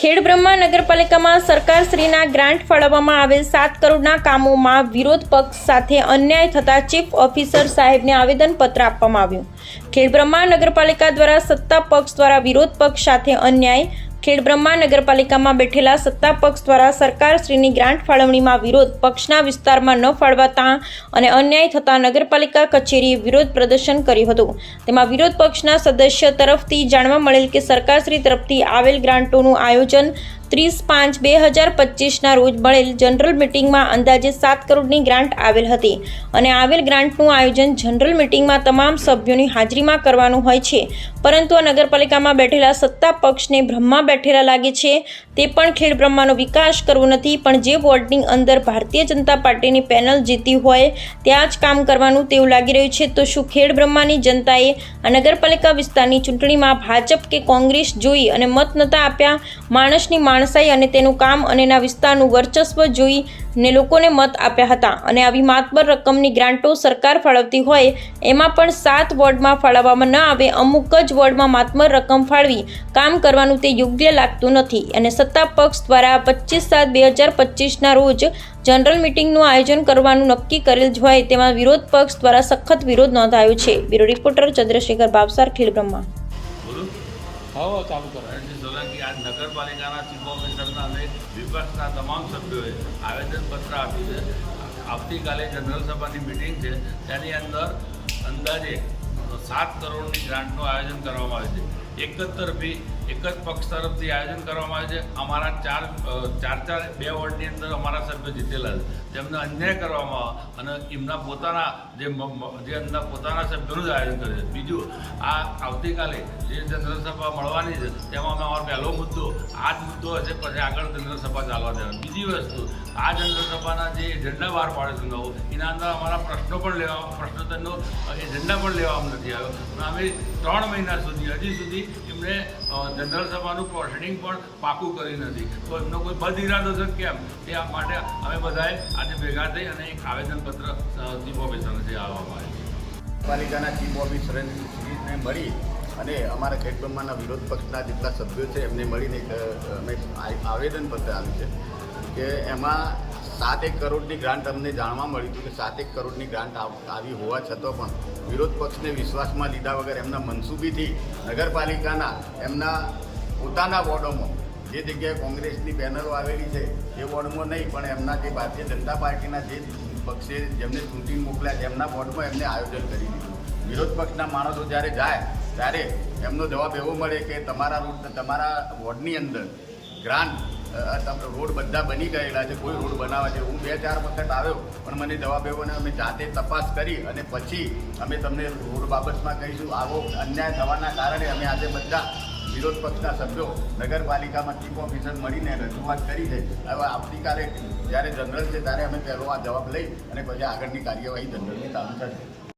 ખેડબ્રહ્મા નગરપાલિકામાં સરકારશ્રીના ગ્રાન્ટ ફાળવવામાં આવેલ સાત કરોડના કામોમાં વિરોધ પક્ષ સાથે અન્યાય થતા ચીફ ઓફિસર સાહેબને આવેદનપત્ર આપવામાં આવ્યું. ખેડબ્રહ્મા નગરપાલિકા દ્વારા સત્તા પક્ષ દ્વારા વિરોધ પક્ષ સાથે અન્યાય ખેડબ્રહ્મા નગરપાલિકામાં બેઠેલા સત્તા પક્ષ દ્વારા સરકારશ્રીની ગ્રાન્ટ ફાળવણીમાં વિરોધ પક્ષના વિસ્તારમાં ન ફાળવાતા અને અન્યાય થતાં નગરપાલિકા કચેરીએ વિરોધ પ્રદર્શન કર્યું હતું. તેમાં વિરોધ પક્ષના સદસ્ય તરફથી જાણવા મળેલ કે સરકારશ્રી તરફથી આવેલ ગ્રાન્ટોનું આયોજન ત્રીસ પાંચ બે હજાર પચીસના રોજ મળેલ જનરલ મિટિંગમાં અંદાજે સાત કરોડની ગ્રાન્ટ આવેલ હતી અને આવેલ ગ્રાન્ટનું આયોજન જનરલ મિટિંગમાં તમામ સભ્યોની હાજરીમાં કરવાનું હોય છે. પરંતુ આ નગરપાલિકામાં બેઠેલા સત્તા પક્ષને બ્રહ્મા બેઠેલા લાગે છે. તે પણ ખેડ બ્રહ્માનો વિકાસ કરવો નથી, પણ જે વોર્ડની અંદર ભારતીય જનતા પાર્ટીની પેનલ જીતી હોય ત્યાં જ કામ કરવાનું તેવું લાગી રહ્યું છે. તો શું ખેડ બ્રહ્માની જનતાએ આ નગરપાલિકા વિસ્તારની ચૂંટણીમાં ભાજપ કે કોંગ્રેસ જોઈ અને મત નતા આપ્યા? માણસની માણસાઈ અને તેનું કામ અને એના વિસ્તારનું વર્ચસ્વ જોઈ ને લોકોને મત આપ્યા હતા. અને આવી માતબર રકમની ગ્રાન્ટો સરકાર ફાળવતી હોય, એમાં પણ સાત વોર્ડમાં ફાળવવામાં ન આવે, અમુક જ વોર્ડમાં માતબર રકમ ફાળવી કામ કરવાનું તે યોગ્ય લાગતું નથી. અને સત્તા પક્ષ દ્વારા પચીસ સાત બે હજાર પચીસના રોજ જનરલ મિટિંગનું આયોજન કરવાનું નક્કી કરેલ હોય તેમાં વિરોધ પક્ષ દ્વારા સખત વિરોધ નોંધાયો છે. બ્યુરો રિપોર્ટર ચંદ્રશેખર બાવસાર ખેડબ્રહ્મા બોલું હવે ચાલુ કરો. રણજીત સોલંકી આજ નગરપાલિકાના ચીફ ઓફિસરના અને વિપક્ષના તમામ સભ્યોએ આવેદનપત્ર આપ્યું છે. આવતીકાલે જનરલ સભાની મિટિંગ છે. તેની અંદર અંદાજે સાત કરોડની ગ્રાન્ટનું આયોજન કરવામાં આવે છે. એક જ એક જ પક્ષ તરફથી આયોજન કરવામાં આવે છે. અમારા ચાર ચાર ચાર, બે વોર્ડની અંદર અમારા સભ્યો જીતેલા છે. તેમને અન્યાય કરવામાં અને એમના પોતાના જે જે એમના પોતાના સભ્યોનું જ આયોજન કરે છે. બીજું, આ આવતીકાલે જે ચંદ્રસભા મળવાની છે, તેમાં અમે અમારો પહેલો મુદ્દો, આ જ મુદ્દો હશે, પછી આગળ ચંદ્રસભા ચાલવા દેવાની. બીજી વસ્તુ, આ ચંદ્રસભાના જે એજન્ડા બહાર પાડે છે નવો, એના અંદર અમારા પ્રશ્નો પણ લેવા, પ્રશ્નોત્તરનો એજન્ડા પણ લેવામાં નથી આવ્યો. અને અમે ત્રણ મહિના સુધી, હજી સુધી એમને જનરલ સભાનું પ્રોસિડિંગ પણ પાકું કરી નથી. તો એમનો કોઈ બદ ઇરાદો છે કેમ? તે માટે અમે બધાએ આજે ભેગા થઈ અને એક આવેદનપત્ર ચીફ ઓફિસરને આવવામાં આવ્યું પાલિકાના ચીફ ઓફિસરને મળી અને અમારા ખેડબ્રહ્માના વિરોધ પક્ષના જેટલા સભ્યો છે એમને મળીને એક અમે આવેદનપત્ર આવ્યું છે કે એમાં સાત એક કરોડની ગ્રાન્ટ અમને જાણવા મળી હતું કે સાત એક કરોડની ગ્રાન્ટ આવી હોવા છતાં પણ વિરોધ પક્ષને વિશ્વાસમાં લીધા વગર એમના મનસૂબીથી નગરપાલિકાના, એમના પોતાના વોર્ડોમાં જે જગ્યાએ કોંગ્રેસની બેનરો આવેલી છે, એ વોર્ડમાં નહીં, પણ એમના જે ભારતીય જનતા પાર્ટીના જે પક્ષે જેમને ચૂંટણી મોકલ્યા તેમના વોર્ડમાં એમને આયોજન કરી દીધું. વિરોધ પક્ષના માણસો જ્યારે જાય, ત્યારે એમનો જવાબ એવો મળે કે તમારા રૂટ, તમારા વોર્ડની અંદર ગ્રાન્ટ અ, રોડ બધા બની ગયેલા છે કોઈ રોડ બનાવવા છે. હું બે ચાર વખત આવ્યો પણ મને જવાબ એવો ને અમે જાતે તપાસ કરી અને પછી અમે તમને રોડ બાબતમાં કહીશું. આવો અન્યાય થવાના કારણે અમે આજે બધા વિરોધ પક્ષના સભ્યો નગરપાલિકામાં ચીફ ઓફિસર મળીને રજૂઆત કરી છે. હવે આવતીકાલે જ્યારે જનરલ છે ત્યારે અમે પહેલો આ જવાબ લઈ અને પછી આગળની કાર્યવાહી જનરલની ચાલુ થશે.